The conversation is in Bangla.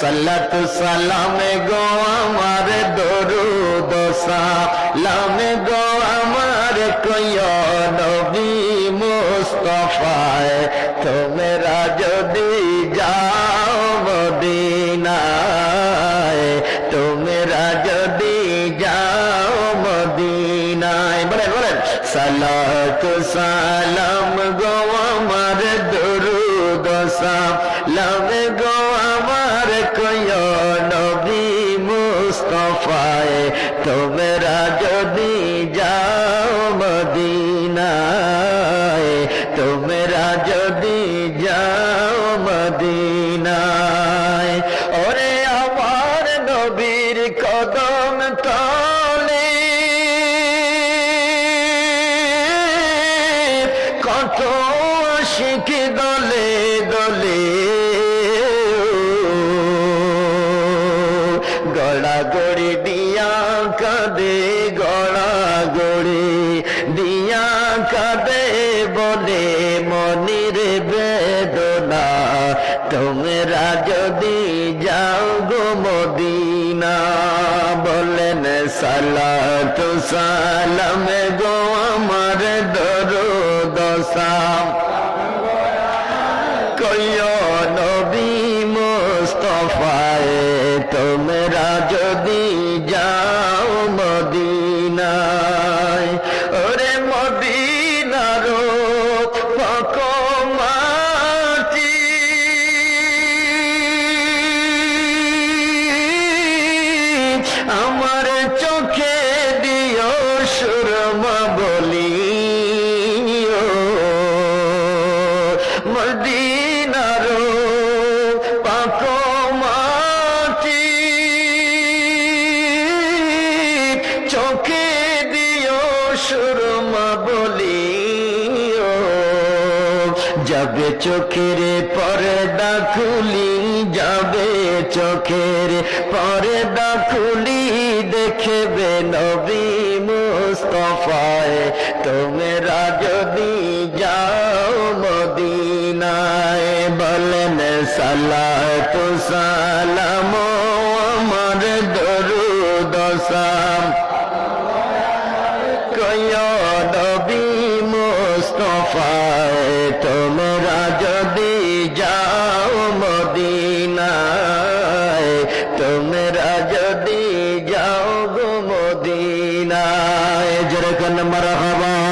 সাল্লাতু সালামে গো আমার দরুদ সালামে গো আমার কয় নবী মুস্তফায়। তোমরা যদি যাও মদিনায়। তোমরা যদি যাও মদিনায়। বলেন বলেন। সালাতু সালাম গো আমার দরুদ সালাম গো মুস্তফায়, তোমরা যদি যাও মদিনায়, তোমরা যদি যাও মদিনায়। ওরে আমার নবীর কদম তলে, কত শিখ দলে গড়া গড়ি, দিয়া কাঁদে গড়া গড়ি। দিয়া কাঁদে বলে মনির বেদনা। তোমরা যদি যাও গো মদিনা, বলেন সালাতু সালাম গো আমার দরুদ সালাম কয় নবী মুস্তফায় চোখে দিও যাবে চোখের পর্দা খুলি, যাবে চোখের পর্দা খুলি, দেখবে নবী মুস্তফায়। তোমরা যদি যাও সালাত, সালাম আমার দরুদ সাম কয়দবি মুস্তফায় তোমরা যদি যাও মদিনায়, তোমরা যদি যাও গো মদিনায়। যেরকম মারা হবা